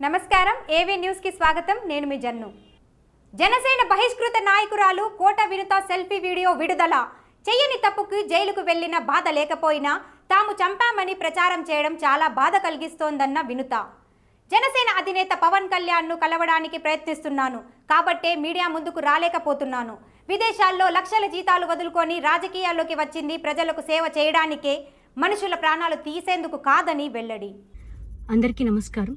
నమస్కారం ఏవీ న్యూస్కి స్వాగతం. నేను మీ జన్ను. జనసేన బహిష్కృత నాయకురాలు కోట వినుత సెల్ఫీ వీడియో విడుదల. చెయ్యని తప్పుకు జైలుకు వెళ్ళిన బాధ లేకపోయినా తాము చంపామని ప్రచారం చేయడం చాలా బాధ కలిగిస్తోందన్న వినుత. జనసేన అధినేత పవన్ కళ్యాణ్ను కలవడానికి ప్రయత్నిస్తున్నాను. కాబట్టే మీడియా ముందుకు రాలేకపోతున్నాను. విదేశాల్లో లక్షల జీతాలు వదులుకొని రాజకీయాల్లోకి వచ్చింది ప్రజలకు సేవ చేయడానికే మనుషుల ప్రాణాలు తీసేందుకు కాదని వెల్లడి. అందరికీ నమస్కారం.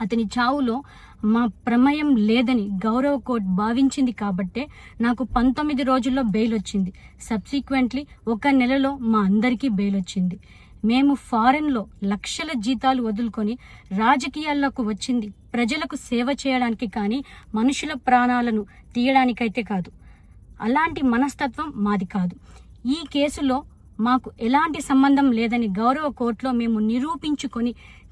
అతని చావులో మా ప్రమేయం లేదని గౌరవ కోర్టు భావించింది కాబట్టే నాకు పంతొమ్మిది రోజుల్లో బెయిల్ వచ్చింది. సబ్సిక్వెంట్లీ ఒక నెలలో మా అందరికీ బెయిల్ వచ్చింది. మేము ఫారెన్లో లక్షల జీతాలు వదులుకొని రాజకీయాల్లోకి వచ్చింది. ప్రజలకు సేవ చేయడానికి కానీ మనుషుల ప్రాణాలను తీయడానికైతే కాదు. అలాంటి మనస్తత్వం మాది కాదు. ఈ కేసులో మాకు ఎలాంటి సంబంధం లేదని గౌరవ కోర్టులో మేము నిరూపించుకొని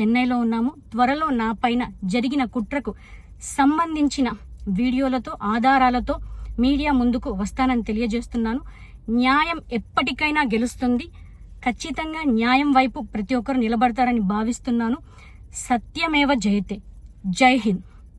చెన్నైలో ఉన్నాము. త్వరలో నా పైన జరిగిన కుట్రకు సంబంధించిన వీడియోలతో ఆధారాలతో మీడియా ముందుకు వస్తానని తెలియజేస్తున్నాను. న్యాయం ఎప్పటికైనా గెలుస్తుంది. ఖచ్చితంగా న్యాయం వైపు ప్రతి ఒక్కరు నిలబడతారని భావిస్తున్నాను. సత్యమేవ జయతే. జై హింద్.